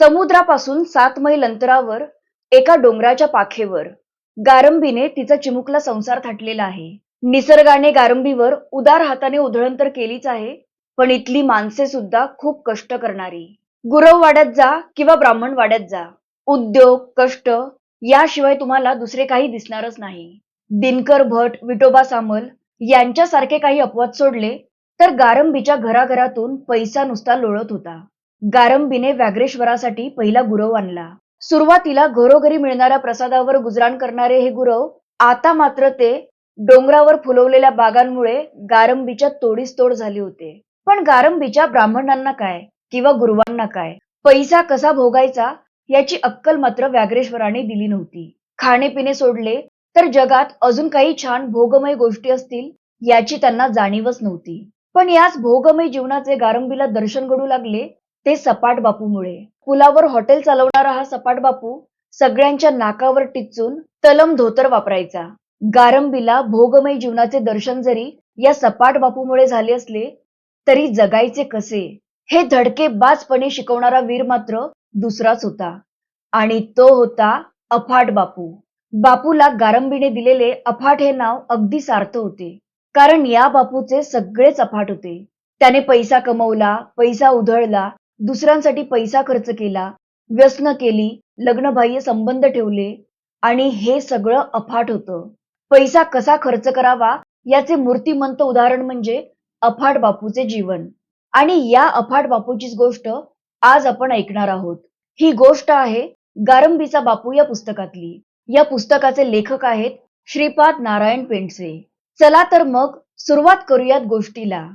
समुद्रापासून सात मैल अंतरावर एका डोंगराच्या पाखेवर. गारंबीने तिचा चिमुकला संसार थाटलेला आहे. निसर्गाने गारंबीवर उदार हाताने उधळण तर केलीच आहे पण इथली माणसे सुद्धा खूप कष्ट करणारी. गुरव वाड्यात जा किंवा ब्राह्मण वाड्यात जा. उद्योग कष्ट याशिवाय तुम्हाला दुसरे काही दिसणारच नाही. दिनकर भट विटोबा सामल यांच्यासारखे काही अपवाद सोडले तर गारंबीच्या घराघरातून पैसा नुसता लोळत होता. गारंबीने व्याघ्रेश्वरासाठी पहिला गुरव आणला. सुरुवातीला घरोघरी मिळणाऱ्या प्रसादावर गुजराण करणारे हे गुरव आता मात्र ते डोंगरावर फुलवलेल्या बागांमुळे गारंबीच्या तोडीस तोड झाली होते. पण गारंबीच्या ब्राह्मणांना काय किंवा गुरुवांना काय? पैसा कसा भोगायचा याची अक्कल मात्र व्याघ्रेश्वराने दिली नव्हती. खाणेपिणे सोडले तर जगात अजून काही छान भोगमय गोष्टी असतील याची त्यांना जाणीवच नव्हती. पण याच भोगमय जीवनाचे गारंबीला दर्शन घडू लागले ते सपाट बापूमुळे. पुलावर हॉटेल चालवणारा हा सपाट बापू सगळ्यांच्या नाकावर टिचून तलम धोतर वापरायचा. गारंबीला भोगमय जीवनाचे दर्शन जरी या सपाट बापूमुळे झाले असले तरी जगायचे कसे? हे धडके बाजपणे शिकवणारा वीर मात्र दुसराच होता. आणि तो होता अफाट बापू. बापूला गारंबीने दिलेले अफाट हे नाव अगदी सार्थ होते. कारण या बापूचे सगळेच अफाट होते. त्याने पैसा कमवला पैसा उधळला दुसऱ्यांसाठी पैसा खर्च केला व्यसन केली लग्नबाह्य संबंध ठेवले आणि हे सगळं अफाट होतं. पैसा कसा खर्च करावा याचे मूर्तिमंत उदाहरण म्हणजे अफाट बापूचे जीवन. आणि या अफाट बापूचीच गोष्ट आज आपण ऐकणार आहोत. ही गोष्ट आहे गारंबीचा बापू या पुस्तकातली. या पुस्तकाचे लेखक आहेत श्रीपाद नारायण पेंडसे. चला तर मग सुरुवात करूयात गोष्टीला.